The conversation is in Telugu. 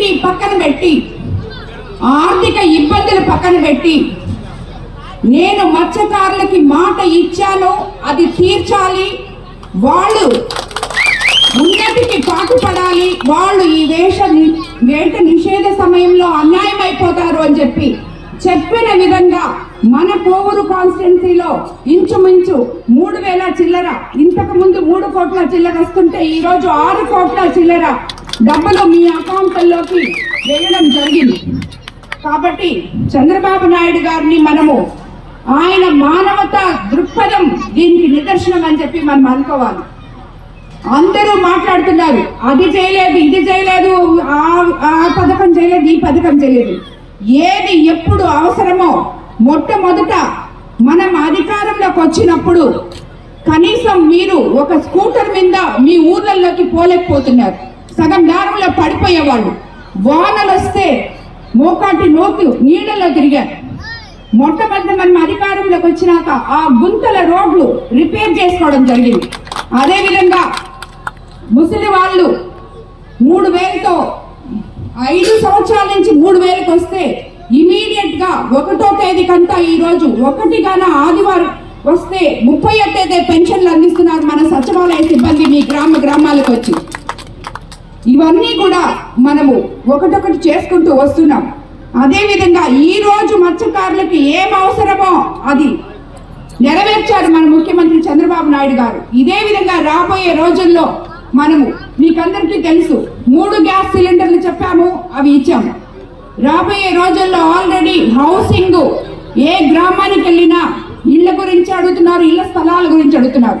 అన్నిటినీ పక్కన పెట్టి ఆర్థిక ఇబ్బందులు పక్కన పెట్టి నేను మత్స్యకారులకి మాట ఇచ్చాను అది తీర్చాలి. వాళ్ళు ఉన్నతికి పాటుపడాలి. వాళ్ళు ఈ వేష వేట నిషేధ సమయంలో అన్యాయం అయిపోతారు అని చెప్పి చెప్పిన విధంగా మన కోవూరు కాన్స్టిట్యున్సీలో ఇంచుమించు మూడు వేల చిల్లర ఇంతకు ముందు మూడు కోట్ల చిల్లర వస్తుంటే ఈరోజు ఆరు కోట్ల చిల్లర డబ్బులు మీ అకౌంట్లలోకి వేయడం జరిగింది. కాబట్టి చంద్రబాబు నాయుడు గారిని మనము ఆయన మానవత దృక్పథం దీనికి నిదర్శనం అని చెప్పి మనం అనుకోవాలి. అందరూ మాట్లాడుతున్నారు అది చేయలేదు ఇది చేయలేదు ఆ పథకం చేయలేదు ఈ పథకం చేయలేదు. ఏది ఎప్పుడు అవసరమో మొట్టమొదట మనం అధికారంలోకి వచ్చినప్పుడు కనీసం మీరు ఒక స్కూటర్ మీద మీ ఊర్లలోకి పోలేకపోతున్నారు. సగం దారంలో పడిపోయేవాళ్ళు. వానలు వస్తే మోకాటి నోకు నీళ్ళలో తిరిగారు. మొట్టమొదటి మనం అధికారంలోకి వచ్చినాక ఆ గుంతల రోడ్లు రిపేర్ చేసుకోవడం జరిగింది. అదేవిధంగా ముసలి వాళ్ళు మూడు వేలతో ఐదు సంవత్సరాల నుంచి మూడు వేలకు వస్తే ఇమీడియట్గా ఒకటో తేదీకంతా ఈ రోజు ఒకటిగాన ఆదివారం వస్తే ముప్పై తేదీ పెన్షన్లు అందిస్తున్నారు మన సచివాలయ సిబ్బంది మీ గ్రామ గ్రామాలకు వచ్చి. ఇవన్నీ కూడా మనము ఒకటొకటి చేసుకుంటూ వస్తున్నాం. అదేవిధంగా ఈ రోజు మత్స్యకారులకు ఏం అవసరమో అది నెరవేర్చారు మన ముఖ్యమంత్రి చంద్రబాబు నాయుడు గారు. ఇదే విధంగా రాబోయే రోజుల్లో మనము మీకందరికీ తెలుసు మూడు గ్యాస్ సిలిండర్లు చెప్పాము అవి ఇచ్చాము. రాబోయే రోజుల్లో ఆల్రెడీ హౌసింగ్ ఏ గ్రామానికి వెళ్ళినా ఇళ్ళ గురించి అడుగుతున్నారు ఇళ్ళ స్థలాల గురించి అడుగుతున్నారు.